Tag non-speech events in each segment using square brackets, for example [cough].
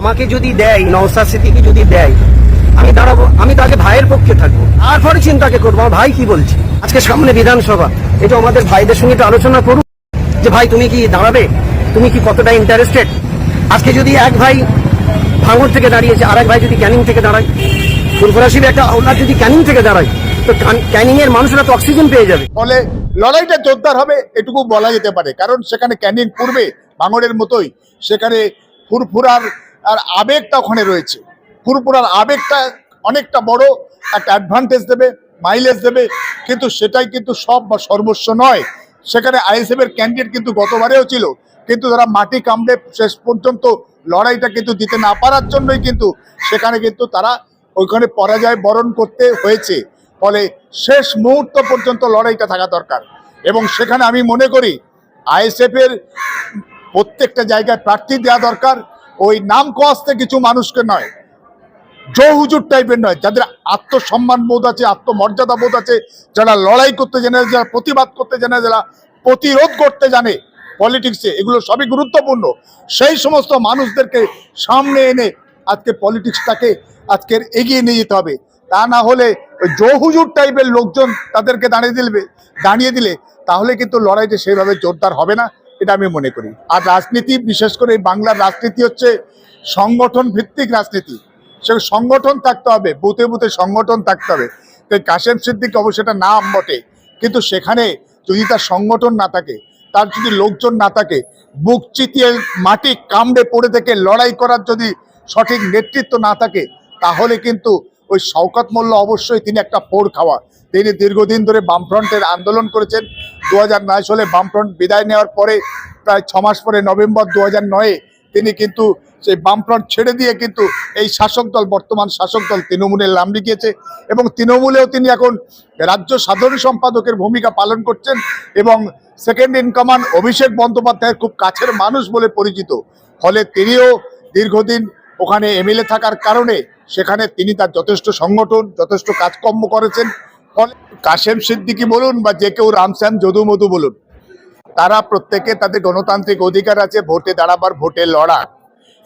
আমাকে যদি দেয়, নওসাদ সিদ্দিকি যদি দেয়, আমি দাঁড়াবো, আমি তাকে ভাইয়ের পক্ষে থাকব। তারপরে চিন্তাকে করব। আমার ভাই কি বলছে? আজকে সামনে বিধানসভা। এটা আমাদের ভাইদের সঙ্গে একটু আলোচনা করুন। যে ভাই, তুমি কি দাঁড়াবে? তুমি কি কতটা ইন্টারেস্টেড আজকে যদি এক ভাই ভাঙর থেকে দাঁড়িয়েছে আর এক ভাই যদি ক্যানিং থেকে দাঁড়ায় ফুরফুরাশির একটা আওলাদ যদি ক্যানিং থেকে দাঁড়ায়, তো ক্যানিং এর মানুষরা তো অক্সিজেন পেয়ে যাবে। ফলে লড়াইটা জোরদার হবে এটুকু বলা যেতে পারে। কারণ সেখানে ক্যানিং পূর্বে ভাঙড়ের মতোই। সেখানে ফুরফুরার আর আবেগটা ওখানে রয়েছে। ফুরফুরার আবেগটা অনেকটা বড়, একটা অ্যাডভান্টেজ দেবে মাইলেজ দেবে, কিন্তু সেটাই কিন্তু সব বা সর্বস্ব নয়। সেখানে আইএসএফ এর ক্যান্ডিডেট কিন্তু গতবারেও ছিল, কিন্তু তারা মাটি কামড়ে শেষ পর্যন্ত লড়াইটা কিন্তু দিতে না পারার জন্যই কিন্তু সেখানে কিন্তু তারা ওইখানে পরাজয় বরণ করতে হয়েছে। ফলে শেষ মুহূর্ত পর্যন্ত লড়াইটা থাকা দরকার। এবং সেখানে আমি মনে করি আইএসএফ এর প্রত্যেকটা জায়গায় প্রার্থী দেওয়া দরকার। ওই নাম কস্তে কিছু মানুষকে নয় জো হুজুর টাইপের নয়, যাদের আত্মসম্মান বোধ আছে, আত্মমর্যাদা বোধ আছে, যারা লড়াই করতে জানে, যারা প্রতিবাদ করতে জানে, যারা প্রতিরোধ করতে জানে পলিটিক্সে এগুলো সবই গুরুত্বপূর্ণ। সেই সমস্ত মানুষদেরকে সামনে এনে আজকে পলিটিক্সটাকে আজকের এগিয়ে নিয়ে যেতে হবে। তা না হলে ওই জোহুজুর টাইপের লোকজন তাদেরকে দাঁড়িয়ে দিলবে, দাঁড়িয়ে দিলে তাহলে কিন্তু লড়াইটা সেইভাবে জোরদার হবে না। এটা আমি মনে করি। আর রাজনীতি, বিশেষ করে এই বাংলার রাজনীতি হচ্ছে সংগঠন ভিত্তিক রাজনীতি। সে সংগঠন থাকতে হবে, বুথে বুথে সংগঠন থাকতে হবে। তাই কাশেম সিদ্দিক অবশ্য সেটা নাম বটে, কিন্তু সেখানে যদি তার সংগঠন না থাকে, তার যদি লোকজন না থাকে, বুক চিতিয়ে মাটি কামড়ে পড়ে থেকে লড়াই করার যদি সঠিক নেতৃত্ব না থাকে, তাহলে কিন্তু ওই শওকত মোল্লা অবশ্যই তিনি একটা পোড় খাওয়া। তিনি দীর্ঘদিন ধরে বামফ্রন্টের আন্দোলন করেছেন। দু হাজার নয় সালে বামফ্রন্ট বিদায় নেওয়ার পরে প্রায় ছ মাস পরে নভেম্বর দু হাজার নয়ে তিনি কিন্তু সেই বামফ্রন্ট ছেড়ে দিয়ে কিন্তু এই শাসক দল, বর্তমান শাসক দল তৃণমূলের নাম লিখিয়েছে এবং তৃণমূলেও তিনি এখন রাজ্য সাধারণ সম্পাদকের ভূমিকা পালন করছেন এবং সেকেন্ড ইন কমান্ড অভিষেক বন্দ্যোপাধ্যায়ের খুব কাছের মানুষ বলে পরিচিত। ফলে তিনিও দীর্ঘদিন ওখানে এমএলএ থাকার কারণে সেখানে তিনি তার যথেষ্ট সংগঠন, যথেষ্ট কাজকর্ম করেছেন। ফলে কাশেম সিদ্দিকি বলুন বা যে কেউ রামশ্যাম যদু মধু বলুন, তারা প্রত্যেকে তাদের গণতান্ত্রিক অধিকার আছে, ভোটে দাঁড়াবার, ভোটে লড়া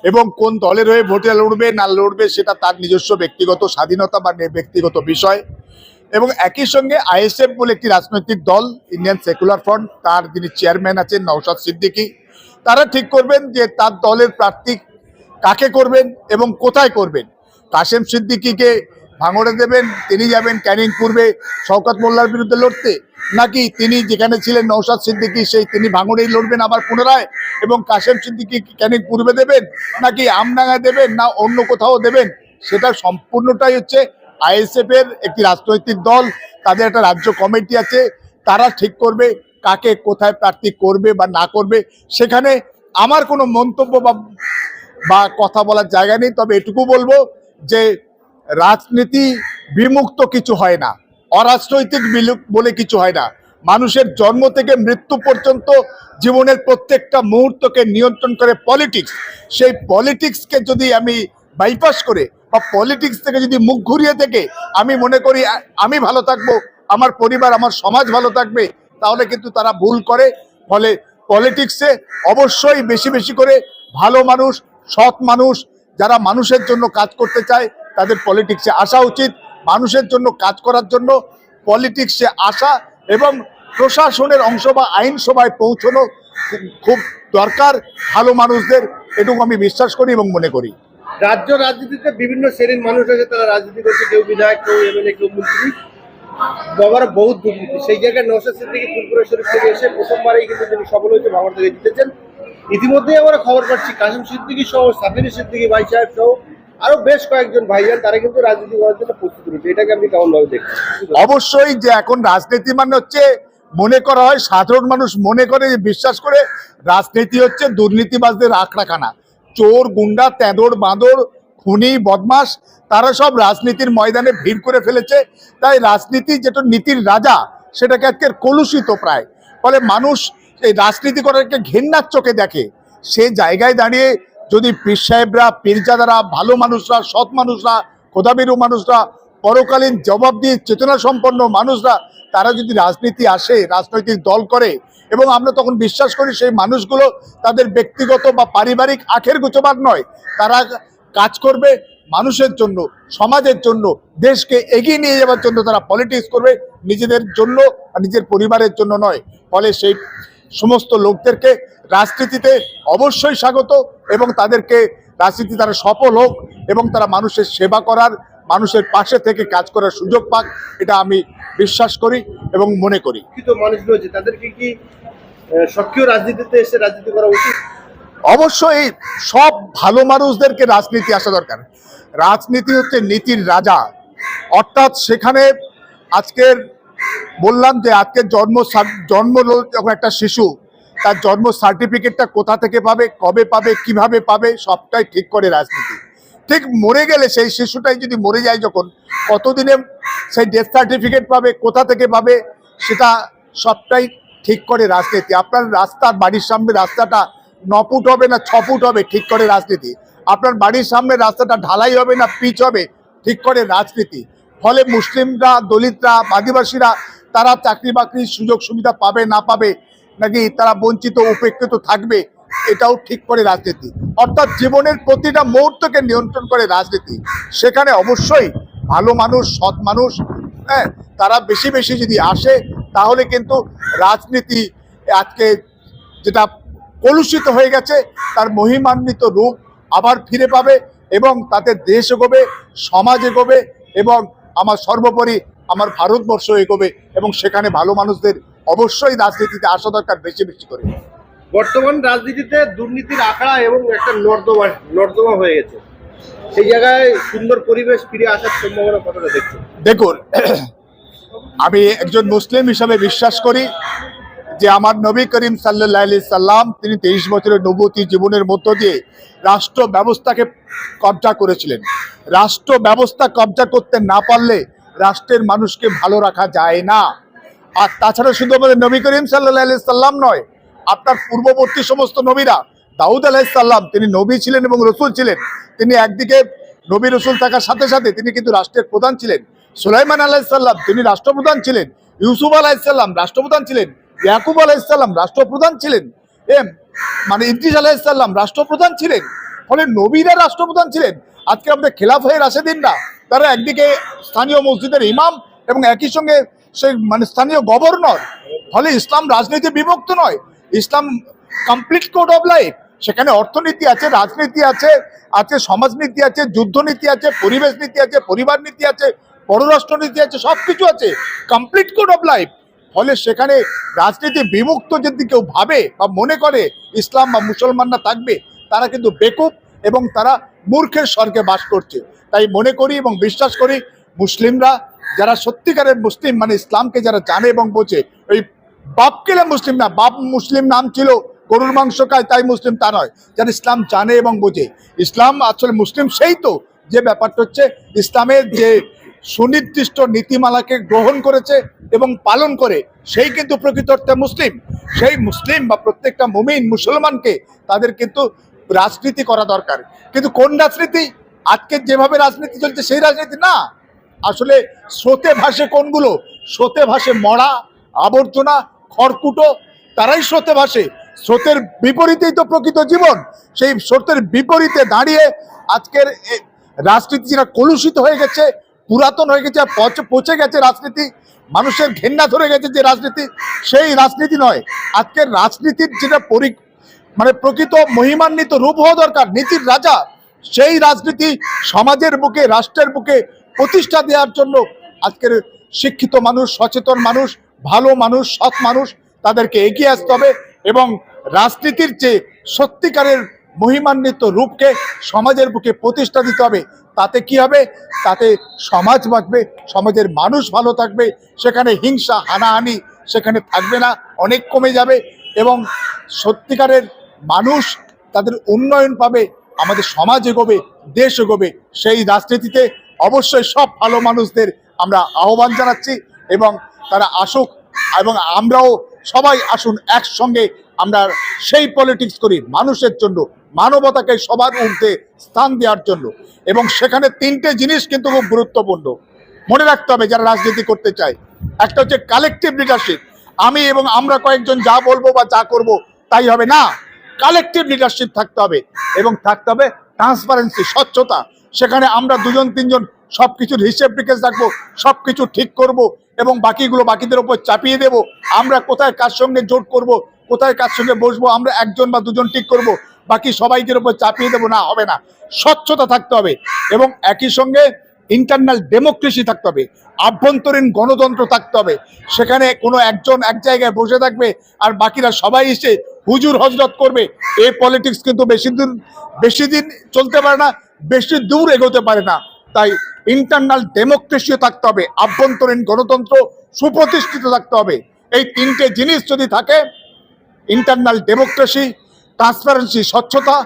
এবং কোন দলের হয়ে ভোটে লড়বে, না লড়বে, সেটা তার নিজস্ব ব্যক্তিগত স্বাধীনতা বা ব্যক্তিগত বিষয়। এবং একই সঙ্গে আইএসএফ বলে একটি রাজনৈতিক দল, ইন্ডিয়ান সেকুলার ফ্রন্ট, তার যিনি চেয়ারম্যান আছেন নওশাদ সিদ্দিকী, তারা ঠিক করবেন যে তার দলের প্রার্থী কাকে করবেন এবং কোথায় করবেন? কাশেম সিদ্দিকিকে ভাঙড়ে দেবেন, তিনি যাবেন ক্যানিং পূর্বে শওকত মোল্লার বিরুদ্ধে লড়তে? নাকি তিনি যেখানে ছিলেন নৌসাদ সিদ্দিকি, সেই তিনি ভাঙড়েই লড়বেন আবার পুনরায় এবং কাশেম সিদ্দিকী ক্যানিং পূর্বে দেবেন? নাকি আমডাঙ্গা দেবেন না অন্য কোথাও দেবেন? সেটা সম্পূর্ণটাই হচ্ছে আইএসএফ এর একটি রাজনৈতিক দল, তাদের একটা রাজ্য কমিটি আছে, তারা ঠিক করবে কাকে কোথায় প্রার্থী করবে বা না করবে। সেখানে আমার কোনো মন্তব্য বা বা কথা বলার জায়গা নেই, তবে এটুকু বলব যে রাজনীতি বিমুক্ত কিছু হয় না, অরাজনৈতিক বলে কিছু হয় না। মানুষের জন্ম থেকে মৃত্যু পর্যন্ত জীবনের প্রত্যেকটা মুহূর্তকে নিয়ন্ত্রণ করে পলিটিক্স সেই পলিটিক্সকে যদি আমি বাইপাস করে বা পলিটিক্স থেকে যদি মুখ ঘুরিয়ে থেকে আমি মনে করি আমি ভালো থাকব, আমার পরিবার, আমার সমাজ ভালো থাকবে, তাহলে কিন্তু তারা ভুল করে। ফলে পলিটিক্সে অবশ্যই বেশি বেশি করে ভালো মানুষ সৎ মানুষ, যারা মানুষের জন্য কাজ করতে চায়, তাদের পলিটিক্সে আসা উচিত। মানুষের জন্য কাজ করার জন্য পলিটিক্সে আসা এবং প্রশাসনের অংশ বা আইনসভায় পৌঁছানো খুব- দরকার ভালো মানুষদের এটুকু আমি বিশ্বাস করি এবং মনে করি। রাজ্য রাজনীতিতে বিভিন্ন শ্রেণির মানুষ আছে, তারা রাজনীতি করছে, কেউ বিধায়ক, কেউ এমএলএ, কেউ মন্ত্রী। বাবার বহুত দুর্নীতি। সেই জায়গায় নৌসাদ সিদ্দিকি ফুলপুরা শরীফ থেকে এসে প্রথমবারেই কিন্তু তিনি সফল হয়েছে, ভাঙড় থেকে জিতেছেন। ইতিমধ্যেই আমরা খবর পাচ্ছি কাসিম সিদ্দিকি সহ সাফির সিদ্দিকি ভাই সাহেব সহ আরও বেশ কয়েকজন ভাইজান, তারা কিন্তু রাজনীতি করার জন্য প্রস্তুত রয়েছে। এটাকে আপনি কেমন ভাবে দেখছেন? অবশ্যই যে এখন রাজনীতি মানে হচ্ছে মনে করা হয়, সাধারণ মানুষ মনে করে, যে বিশ্বাস করে রাজনীতি হচ্ছে দুর্নীতিবাজদের আখড়াখানা। চোর, গুন্ডা, তেঁদর, বাঁদর, খুনি, বদমাস, তারা সব রাজনীতির ময়দানে ভিড় করে ফেলেছে। তাই রাজনীতি যেটা নীতির রাজা, সেটাকে আজকের কলুষিত প্রায়। ফলে মানুষ এই রাজনীতি করাকে ঘেন্নার চোখে দেখে, সে জায়গায় দাঁড়িয়ে যদি পীর সাহেবরা পীরজাদারা ভালো মানুষরা, সৎ মানুষরা খোদাবিরু মানুষরা, পরকালীন জবাব দিয়ে চেতনা সম্পন্ন মানুষরা, তারা যদি রাজনীতি আসে, রাজনৈতিক দল করে, এবং আমরা তখন বিশ্বাস করি সেই মানুষগুলো তাদের ব্যক্তিগত বা পারিবারিক আখের গোচবার নয়, তারা কাজ করবে মানুষের জন্য, সমাজের জন্য, দেশকে এগিয়ে নিয়ে যাওয়ার জন্য তারা পলিটিক্স করবে, নিজেদের জন্য নিজের পরিবারের জন্য নয়। ফলে সেই সমস্ত লোকদেরকে রাজনীতিতে অবশ্যই স্বাগত এবং তাদেরকে রাজনীতি তারা সফল হোক এবং তারা মানুষের সেবা করার মানুষের পাশে থেকে কাজ করার সুযোগ পাক এটা আমি বিশ্বাস করি এবং মনে করি। শিক্ষিত মানুষ রয়েছে তাদেরকে কি সক্রিয় রাজনীতিতে এসে রাজনীতি করা উচিত? অবশ্যই সব ভালো মানুষদেরকে রাজনীতি আসা দরকার। রাজনীতি হচ্ছে নীতির রাজা। অর্থাৎ সেখানে আজকের বললাম যে আজকের জন্ম জন্ম যখন একটা শিশু, তার জন্ম সার্টিফিকেটটা কোথা থেকে পাবে, কবে পাবে, কীভাবে পাবে, সবটাই ঠিক করে রাজনীতি। ঠিক মরে গেলে সেই শিশুটাই যদি মরে যায় যখন, কতদিনে সেই ডেথ সার্টিফিকেট পাবে, কোথা থেকে পাবে, সেটা সবটাই ঠিক করে রাজনীতি। আপনার রাস্তার বাড়ির সামনে রাস্তাটা ন ফুট হবে না ছ ফুট হবে, ঠিক করে রাজনীতি। আপনার বাড়ির সামনে রাস্তাটা ঢালাই হবে না পিচ হবে, ঠিক করে রাজনীতি। ফলে মুসলিমরা, দলিতরা, আদিবাসীরা তারা চাকরি বাকরির সুযোগ সুবিধা পাবে, না পাবে, নাকি তারা বঞ্চিত, উপেক্ষিত থাকবে, এটাও ঠিক করে রাজনীতি। অর্থাৎ জীবনের প্রতিটা মুহূর্তকে নিয়ন্ত্রণ করে রাজনীতি। সেখানে অবশ্যই ভালো মানুষ, সৎ মানুষ হ্যাঁ তারা বেশি বেশি যদি আসে, তাহলে কিন্তু রাজনীতি আজকে যেটা কলুষিত হয়ে গেছে, তার মহিমান্বিত রূপ আবার ফিরে পাবে এবং তাতে দেশ এগোবে, সমাজ এগোবে এবং আমার সর্বোপরি আমার ভারতবর্ষ এগোবে এবং সেখানে ভালো মানুষদের অবশ্যই রাজনীতিতে আসা দরকার বেশি বেশি করে। বর্তমান রাজনীতিতে দুর্নীতির আখড়া এবং একটা নর্দমা নর্দমা হয়ে গেছে। সেই জায়গায় সুন্দর পরিবেশ ফিরে আসার সম্ভাবনা কতটা দেখছে দেখুন [clears throat] আমি একজন মুসলিম হিসাবে বিশ্বাস করি যে আমার নবী করিম সাল্লাহ আলি সাল্লাম, তিনি তেইশ বছরের নবতী জীবনের মধ্য দিয়ে রাষ্ট্র ব্যবস্থাকে কবজা করেছিলেন। রাষ্ট্র ব্যবস্থা কবজা করতে না পারলে রাষ্ট্রের মানুষকে ভালো রাখা যায় না। আর তাছাড়া শুধু আমাদের নবী করিম সাল্লাহ সাল্লাম নয়, আপনার পূর্ববর্তী সমস্ত নবীরা, দাউদ আলাহিসাল্লাম তিনি নবী ছিলেন এবং রসুল ছিলেন। তিনি একদিকে নবী রসুল থাকার সাথে সাথে তিনি কিন্তু রাষ্ট্রের প্রধান ছিলেন। সুলাইমান আলাহিসাল্লাম তিনি রাষ্ট্রপ্রধান ছিলেন। ইউসুফ আলাহিসাল্লাম রাষ্ট্রপ্রধান ছিলেন। ইয়াকুব আলাহিসাল্লাম রাষ্ট্রপ্রধান ছিলেন। এম মানে ইদ্রিস আলাহিসাল্লাম রাষ্ট্রপ্রধান ছিলেন। ফলে নবীরা রাষ্ট্রপ্রধান ছিলেন। আজকে আমাদের খেলাফ হয়ে রাশেদিনরা, তারা একদিকে স্থানীয় মসজিদের ইমাম এবং একই সঙ্গে সেই মানে স্থানীয় গভর্নর। ফলে ইসলাম রাজনীতি বিভক্ত নয়, ইসলাম কমপ্লিট কোড অফ লাইফ সেখানে অর্থনীতি আছে, রাজনীতি আছে আছে সমাজনীতি আছে, যুদ্ধনীতি আছে পরিবেশ নীতি আছে পরিবার নীতি আছে পররাষ্ট্র নীতি আছে সব কিছু আছে। কমপ্লিট কোড অফ লাইফ ফলে সেখানে রাজনীতি বিমুক্ত যদি কেউ ভাবে বা মনে করে ইসলাম বা মুসলমানরা থাকবে, তারা কিন্তু বেকুব এবং তারা মূর্খের স্বর্গে বাস করছে। তাই মনে করি এবং বিশ্বাস করি মুসলিমরা যারা সত্যিকারের মুসলিম মানে ইসলামকে যারা জানে এবং বোঝে, ওই বাপ কেলে মুসলিম না, বাপ মুসলিম নাম ছিল, গরুর মাংস খায় তাই মুসলিম তা নয় যারা ইসলাম জানে এবং বোঝে। ইসলাম আসলে মুসলিম সেই তো, যে ব্যাপারটা হচ্ছে ইসলামের যে সুনির্দিষ্ট নীতিমালাকে গ্রহণ করেছে এবং পালন করে, সেই কিন্তু প্রকৃত অর্থে মুসলিম। সেই মুসলিম বা প্রত্যেকটা মুমিন মুসলমানকে তাদের কিন্তু রাজনীতি করা দরকার। কিন্তু কোন রাজনীতি? আজকে যেভাবে রাজনীতি চলছে, সেই রাজনীতি না। আসলে স্রোতে ভাসে কোনগুলো? স্রোতে ভাসে মরা, আবর্জনা, খড়কুটো, তারাই স্রোতে ভাসে। স্রোতের বিপরীতেই তো প্রকৃত জীবন। সেই স্রোতের বিপরীতে দাঁড়িয়ে আজকের রাজনীতি যেটা কলুষিত হয়ে গেছে পুরাতন হয়ে গেছে, পচে- পচে গেছে রাজনীতি। মানুষের ঘেন্না ধরে গেছে যে রাজনীতি, সেই রাজনীতি নয়। আজকের রাজনীতির যেটা পরি মানে প্রকৃত মহিমান্বিত রূপ হওয়া দরকার, নীতির রাজা, সেই রাজনীতি সমাজের বুকে, রাষ্ট্রের বুকে প্রতিষ্ঠা দেওয়ার জন্য আজকের শিক্ষিত মানুষ, সচেতন মানুষ, ভালো মানুষ, সৎ মানুষ তাদেরকে এগিয়ে আসতে হবে এবং রাজনীতির যে সত্যিকারের মহিমান্বিত রূপকে সমাজের বুকে প্রতিষ্ঠা দিতে হবে। তাতে কি হবে? তাতে সমাজ বাঁচবে, সমাজের মানুষ ভালো থাকবে, সেখানে হিংসা, হানাহানি সেখানে থাকবে না, অনেক কমে যাবে এবং সত্যিকারের মানুষ তাদের উন্নয়ন পাবে, আমাদের সমাজ এগোবে, দেশ এগোবে, সেই রাজনীতিতে অবশ্যই সব ভালো মানুষদের আমরা আহ্বান জানাচ্ছি এবং তারা আসুক এবং আমরাও সবাই আসুন একসঙ্গে আমরা সেই পলিটিক্স করি, মানুষের জন্য মানবতাকে সবার ঊর্ধ্বে স্থান দেওয়ার জন্য। এবং সেখানে তিনটে জিনিস কিন্তু খুব গুরুত্বপূর্ণ। মনে রাখতে হবে যারা রাজনীতি করতে চায়। একটা হচ্ছে কালেকটিভ লিডারশিপ আমি এবং আমরা কয়েকজন যা বলব বা যা করব তাই হবে না। কালেকটিভ লিডারশিপ থাকতে হবে এবং থাকতে হবে ট্রান্সপারেন্সি স্বচ্ছতা। সেখানে আমরা দুজন, তিনজন সব কিছুর হিসেব নিকেশ রাখব সব কিছু ঠিক করব এবং বাকিগুলো বাকিদের উপর চাপিয়ে দেব। আমরা কোথায় কার সঙ্গে জোট করব, কোথায় কার সঙ্গে বসবো, আমরা একজন বা দুজন ঠিক করব বাকি সবাইকের উপর চাপিয়ে দেবো না, হবে না। স্বচ্ছতা থাকতে হবে এবং একই সঙ্গে ইন্টারনাল ডেমোক্রেসি থাকতে হবে। আভ্যন্তরীণ গণতন্ত্র থাকতে হবে। সেখানে কোনো একজন এক জায়গায় বসে থাকবে আর বাকিরা সবাই এসে হুজুর হজরত করবে। এই পলিটিক্স কিন্তু বেশি দিন বেশি দিন চলতে পারে না, বেশি দূর এগোতে পারে না। তাই ইন্টারনাল ডেমোক্রেসিও থাকতে হবে, আভ্যন্তরীণ গণতন্ত্র সুপ্রতিষ্ঠিত থাকতে হবে। এই তিনটে জিনিস যদি থাকে ইন্টারনাল ডেমোক্রেসি ট্রান্সপারেন্সি স্বচ্ছতা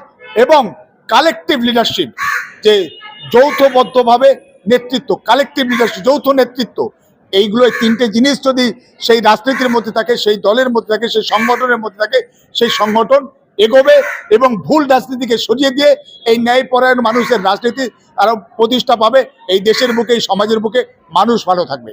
এবং কালেকটিভ লিডারশিপ যে যৌথবদ্ধভাবে নেতৃত্ব কালেকটিভ লিডারশিপ যৌথ নেতৃত্ব এইগুলো এই তিনটে জিনিস যদি সেই রাজনীতির মধ্যে থাকে, সেই দলের মধ্যে থাকে, সেই সংগঠনের মধ্যে থাকে, সেই সংগঠন এগোবে এবং ভুল রাজনীতিকে সরিয়ে দিয়ে এই ন্যায়পরায়ণ মানুষের রাজনীতি আরও প্রতিষ্ঠা পাবে, এই দেশের বুকে, এই সমাজের বুকে মানুষ ভালো থাকবে।